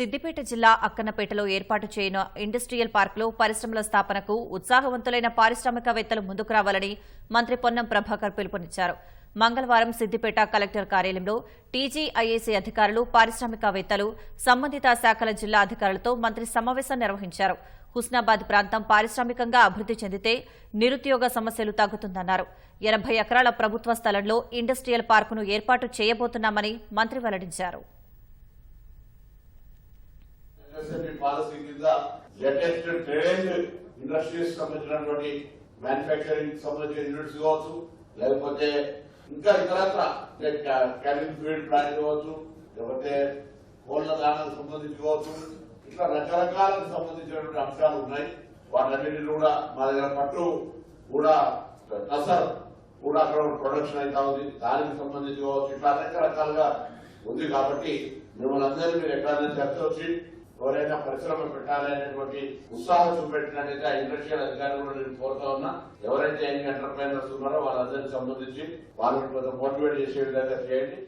సిద్దిపేట జిల్లా అక్కన్నపేటలో ఏర్పాటు చేయన ఇండస్ట్రియల్ పార్కులో పరిశ్రమల స్థాపనకు ఉత్సాహవంతులైన పారిశ్రామికవేత్తలు ముందుకు రావాలని మంత్రి పొన్నం ప్రభాకర్ పిలుపునిచ్చారు. మంగళవారం సిద్దిపేట కలెక్టర్ కార్యాలయంలో టీజీఐఏసీ అధికారులు పారిశ్రామికవేత్తలు సంబంధిత శాఖల జిల్లా అధికారులతో మంత్రి సమావేశం నిర్వహించారు. హుస్నాబాద్ ప్రాంతం పారిశ్రామికంగా అభివృద్ది చెందితే నిరుద్యోగ సమస్యలు తగ్గుతుందన్నారు. ఎనభై ఎకరాల ప్రభుత్వ స్థలంలో ఇండస్ట్రియల్ పార్కును ఏర్పాటు చేయబోతున్నామని మంత్రి వెల్లడించారు. ఎస్ఎస్ఎంఈ పాలసీ కింద లేటెస్ట్ ట్రేడ్ ఇండస్ట్రీస్ సంబంధించినటువంటి మ్యానుఫ్యాక్చరింగ్ సంబంధించిన యూనిట్స్ కావచ్చు లేకపోతే ఇంకా ఇతరత్ర క్యాలింగ్ ఫీల్డ్ ప్లాంట్ కావచ్చు లేకపోతే కోళ్ళ దానాలకు సంబంధించి కావచ్చు ఇట్లా రకరకాలకు సంబంధించినటువంటి అంశాలు ఉన్నాయి. వాటన్నిటిని కూడా మా దగ్గర పట్టు కూడా టసర్ కూడా అక్కడ ప్రొడక్షన్ అయితే ఉంది. దానికి సంబంధించి కావచ్చు ఇట్లా రకరకాలుగా ఉంది కాబట్టి మిమ్మల్ని అందరినీ మీరు ఎక్కడైనా చర్చ వచ్చి ఎవరైనా పరిశ్రమ పెట్టాలనేటువంటి ఉత్సాహం చూపెట్టినట్టయితే ఆ ఇండస్ట్రియల్ అధికారులు కూడా నేను కోరుతా ఉన్నా ఎవరైతే యంగ్ ఎంటర్ప్రైనర్స్ ఉన్నారో వాళ్ళందరికీ సంబంధించి వాళ్ళని కొంత మోటివేట్ చేసే విధంగా చేయండి.